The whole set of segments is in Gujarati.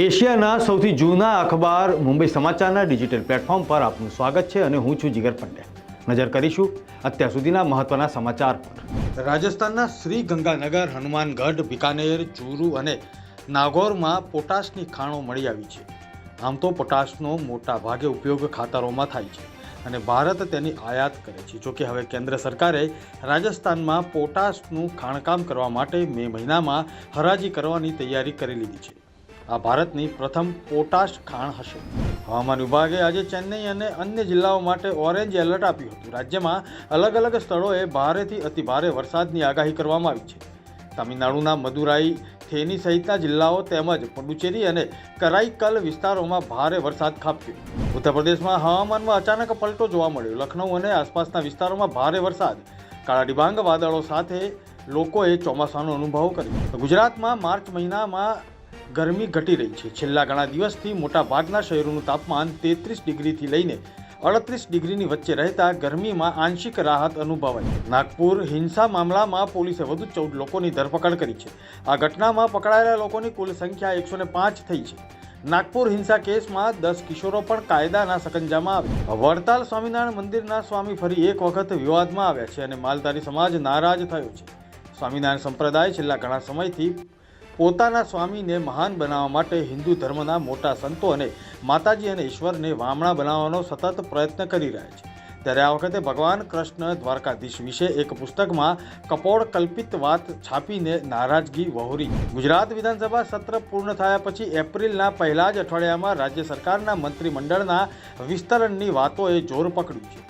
એશિયાના સૌથી જૂના અખબાર મુંબઈ સમાચારના ડિજિટલ પ્લેટફોર્મ પર આપનું સ્વાગત છે અને હું છું જીગર પંડ્યા. નજર કરીશું અત્યાર સુધીના મહત્વના સમાચાર પર. રાજસ્થાનના શ્રી ગંગાનગર, હનુમાનગઢ, બિકાનેર, ચૂરુ અને નાગોરમાં પોટાશની ખાણો મળી આવી છે. આમ તો પોટાશનો મોટા ભાગે ઉપયોગ ખાતરોમાં થાય છે અને ભારત તેની આયાત કરે છે. જોકે હવે કેન્દ્ર સરકારે રાજસ્થાનમાં પોટાશનું ખાણકામ કરવા માટે મે મહિનામાં હરાજી કરવાની તૈયારી કરી લીધી છે. આ ભારતની પ્રથમ પોટાશ ખાણ હશે. હવામાન વિભાગે આજે ચેન્નઈ અને અન્ય જિલ્લાઓ માટે ઓરેન્જ એલર્ટ આપ્યું હતું. રાજ્યમાં અલગ અલગ સ્થળોએ ભારેથી અતિભારે વરસાદની આગાહી કરવામાં આવી છે. તમિલનાડુના મદુરાઈ, થેની સહિતના જિલ્લાઓ તેમજ પુડુચેરી અને કરાઈકલ વિસ્તારોમાં ભારે વરસાદ ખાબક્યો. ઉત્તર પ્રદેશમાં હવામાનમાં અચાનક પલટો જોવા મળ્યો. લખનઉ અને આસપાસના વિસ્તારોમાં ભારે વરસાદ. કાળા ડિબાંગ વાદળો સાથે લોકોએ ચોમાસાનો અનુભવ કર્યો. ગુજરાતમાં માર્ચ મહિનામાં ગરમી ઘટી રહી છે. છેલ્લા ઘણા દિવસથી મોટાભાગના શહેરોનું તાપમાન તેત્રીસ ડિગ્રીથી લઈને અડત્રીસ ડિગ્રીની વચ્ચે રહેતા ગરમીમાં આંશિક રાહત અનુભવાઈ નાગપુર હિંસા મામલામાં પોલીસે વધુ ચૌદ લોકોની ધરપકડ કરી છે. આ ઘટનામાં પકડાયેલા લોકોની કુલ સંખ્યા એકસો પાંચ થઈ છે. નાગપુર હિંસા કેસમાં દસ કિશોરો પણ કાયદાના સકંજામાં આવ્યા વડતાલ સ્વામિનારાયણ મંદિરના સ્વામી ફરી એક વખત વિવાદમાં આવ્યા છે અને માલધારી સમાજ નારાજ થયો છે. સ્વામિનારાયણ સંપ્રદાય છેલ્લા ઘણા સમયથી પોતાના સ્વામીને મહાન બનાવવા માટે હિન્દુ ધર્મના મોટા સંતો અને માતાજી અને ઈશ્વરને વામણા બનાવવાનો સતત પ્રયત્ન કરી રહ્યા છે. ત્યારે આ વખતે ભગવાન કૃષ્ણ દ્વારકાધીશ વિશે એક પુસ્તકમાં કપોળ કલ્પિત વાત છાપીને નારાજગી વહોરી. ગુજરાત વિધાનસભા સત્ર પૂર્ણ થયા પછી એપ્રિલના પહેલા જ અઠવાડિયામાં રાજ્ય સરકારના મંત્રીમંડળના વિસ્તરણની વાતોએ જોર પકડ્યું છે.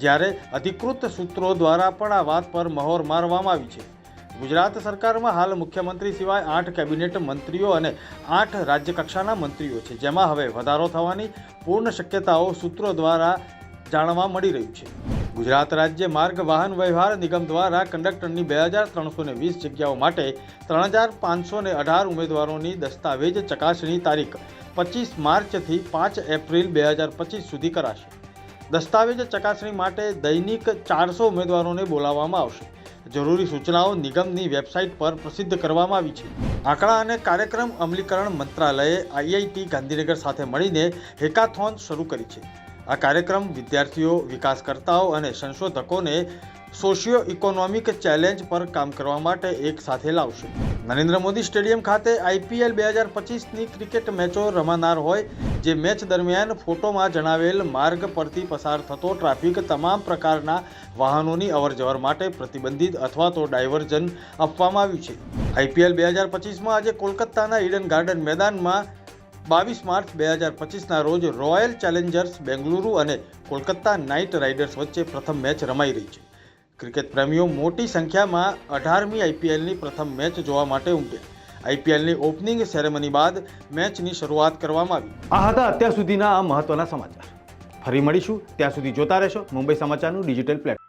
જ્યારે અધિકૃત સૂત્રો દ્વારા પણ આ વાત પર મહોર મારવામાં આવી છે. ગુજરાત સરકારમાં હાલ મુખ્યમંત્રી સિવાય આઠ કેબિનેટ મંત્રીઓ અને આઠ રાજ્ય કક્ષાના મંત્રીઓ છે, જેમાં હવે વધારો થવાની પૂર્ણ શક્યતાઓ સૂત્રો દ્વારા જાણવા મળી રહ્યું છે. ગુજરાત રાજ્ય માર્ગ વાહન વ્યવહાર નિગમ દ્વારા કંડક્ટરની બે હજાર ત્રણસો ને વીસ જગ્યાઓ માટે ત્રણ હજાર પાંચસો ને અઢાર ઉમેદવારોની દસ્તાવેજ ચકાસણી તારીખ પચીસ માર્ચથી પાંચ એપ્રિલ બે હજાર પચીસ સુધી કરાશે. દસ્તાવેજ ચકાસણી માટે દૈનિક ચારસો ઉમેદવારોને બોલાવવામાં આવશે. જરૂરી સૂચનાઓ નિગમની વેબસાઇટ પર પ્રસિદ્ધ કરવામાં આવી છે. આંકડા અને કાર્યક્રમ અમલીકરણ મંત્રાલયે આઈઆઈટી ગાંધીનગર સાથે મળીને હેકાથોન શરૂ કરી છે. આ કાર્યક્રમ વિદ્યાર્થીઓ, વિકાસકર્તાઓ અને સંશોધકોને સોશિયો ઇકોનોમિક ચેલેન્જ પર કામ કરવા માટે એક સાથે લાવશે. નરેન્દ્ર મોદી સ્ટેડિયમ ખાતે આઈપીએલ બે હજાર પચીસની ક્રિકેટ મેચો રમાનાર હોય, જે મેચ દરમિયાન ફોટોમાં જણાવેલ માર્ગ પરથી પસાર થતો ટ્રાફિક તમામ પ્રકારના વાહનોની અવરજવર માટે પ્રતિબંધિત અથવા તો ડાયવર્ઝન આપવામાં આવ્યું છે. આઈપીએલ બે હજાર પચીસમાં આજે કોલકાતાના ઈડન ગાર્ડન મેદાનમાં બાવીસ માર્ચ બે હજાર પચીસના રોજ રોયલ ચેલેન્જર્સ બેંગલુરુ અને કોલકાતા નાઇટ રાઇડર્સ વચ્ચે પ્રથમ મેચ રમાઈ રહી છે. ક્રિકેટ પ્રેમીઓ મોટી સંખ્યામાં અઢારમી આઈપીએલની પ્રથમ મેચ જોવા માટે ઉમટ્યા આઈપીએલની ઓપનિંગ સેરેમની બાદ મેચની શરૂઆત કરવામાં આવી. આ હતા અત્યાર સુધીના આ મહત્વના સમાચાર. ફરી મળીશું. ત્યાં સુધી જોતા રહેશો મુંબઈ સમાચારનું ડિજિટલ પ્લેટફોર્મ.